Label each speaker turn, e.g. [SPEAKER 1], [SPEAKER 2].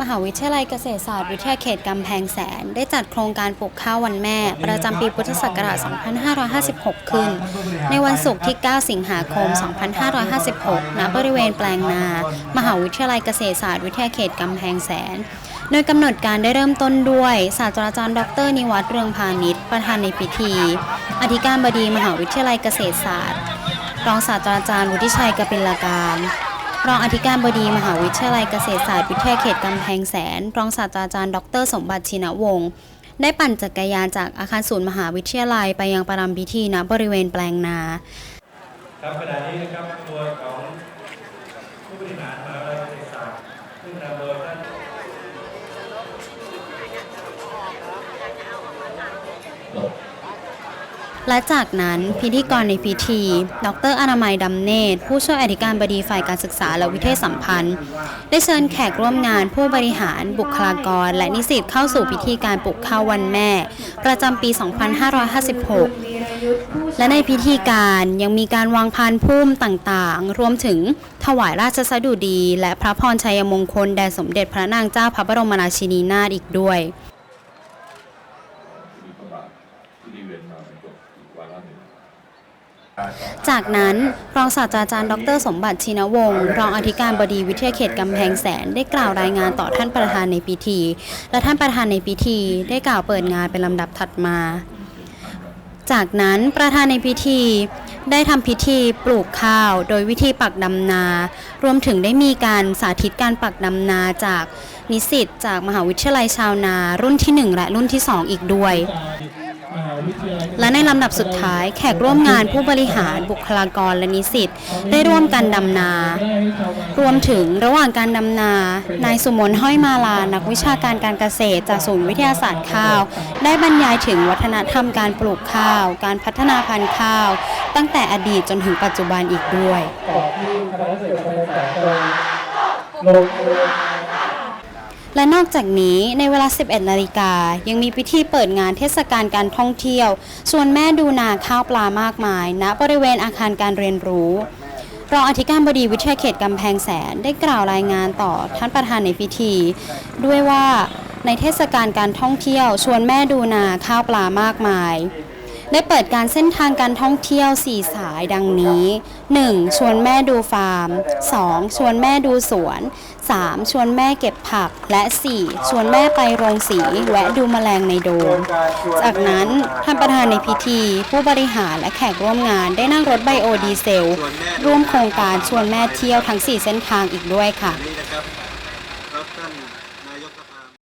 [SPEAKER 1] มหาวิทยาลัยเกษตรศาสตร์วิทยาเขตกำแพงแสน ได้จัดโครงการปลูกข้าววันแม่ ประจำปีพุทธศักราช 2556 ขึ้น ในวันศุกร์ที่ 9 สิงหาคม 2556 ณ บริเวณแปลงนา มหาวิทยาลัยเกษตรศาสตร์วิทยาเขตกำแพงแสน โดยกำหนดการได้เริ่มต้นด้วย ศาสตราจารย์ ดร นิวัฒน์เรืองพาณิชย์ประธานในพิธี อธิการบดีมหาวิทยาลัยเกษตรศาสตร์ รองศาสตราจารย์วุฒิชัยกปิลการ รองอธิการบดีมหาวิทยาลัยเกษตรศาสตร์วิทยาเขตกำแพงแสน รองศาสตราจารย์ดร สมบัติชินวงศ์ได้ปั่นจักรยานจากอาคารศูนย์มหาวิทยาลัยไปยังประรำพิธีณบริเวณแปลงนา
[SPEAKER 2] ครับขณะนี้นะครับตัวของผู้บริหารมหาวิทยาลัยเกษตรศาสตร์ซึ่งนำโดยท่าน
[SPEAKER 1] และจากนั้นพิธีกรในพิธี ดรอนามัยดำเนตรผู้ช่วยอธิการบดีฝ่ายการศึกษาและวิเทศสัมพันธ์ ได้เชิญแขกร่วมงานผู้บริหาร บุคลากร และนิสิตเข้าสู่พิธีการปลุกข้าววันแม่ ประจำปี 2556 และในพิธีการยังมีการวางพานพุ่มต่างๆ รวมถึงถวายราชสดุดี และพระพรชัยมงคลแด่สมเด็จพระนางเจ้าพระบรมราชินีนาถอีกด้วย
[SPEAKER 3] จาระหนึ่ง
[SPEAKER 1] จากนั้นรองศาสตราจารย์ ดร สมบัติชินวงศ์รองอธิการบดีวิทยาเขตกำแพงแสนได้กล่าวรายงานต่อท่านประธานในพิธี และท่านประธานในพิธีได้กล่าวเปิดงานเป็นลำดับถัดมา จากนั้นประธานในพิธีได้ทำพิธีปลูกข้าว โดยวิธีปักดำนา รวมถึงได้มีการสาธิตการปักดำนาจากนิสิตจากมหาวิทยาลัยชาวนา รุ่นที่ 1 และรุ่นที่ 2 อีกด้วย และในลำดับสุดท้ายแขกร่วมงานผู้บริหารบุคลากรและนิสิตได้ร่วมกันดำนา รวมถึงระหว่างการดำนา นายสุมนห้อยมาลา นักวิชาการการเกษตรจากศูนย์วิทยาศาสตร์ข้าว ได้บรรยายถึงวัฒนธรรมการปลูกข้าว การพัฒนาพันธุ์ข้าว ตั้งแต่อดีตจนถึงปัจจุบันอีกด้วย
[SPEAKER 4] ต่อที่คณะเกษตรกรรมศาสตร์โดยลงมือ
[SPEAKER 1] และนอกจากนี้ในเวลา 11 นาฬิกา ยังมีพิธีเปิดงานเทศกาลการท่องเที่ยวชวนแม่ดูนาข้าวปลามากมายณบริเวณอาคารการเรียนรู้รองอธิการบดีวิทยาเขตกำแพงแสนได้กล่าวรายงานต่อท่านประธานในพิธี ด้วยว่าในเทศกาลการท่องเที่ยว ชวนแม่ดูนาข้าวปลามากมาย ได้เปิดการเส้นทางการท่องเที่ยว 4 สายดังนี้ 1. ชวนแม่ดูฟาร์ม 2. ชวนแม่ดูสวน 3. ชวนแม่เก็บผัก และ 4. ชวนแม่ไปโรงสีแวะดูแมลงในโดม จากนั้นท่านประธานในพิธี ผู้บริหารและแขกร่วมงานได้นั่งรถไบโอดีเซล ร่วมโครงการชวนแม่เที่ยวทั้ง 4 เส้นทางอีกด้วยค่ะ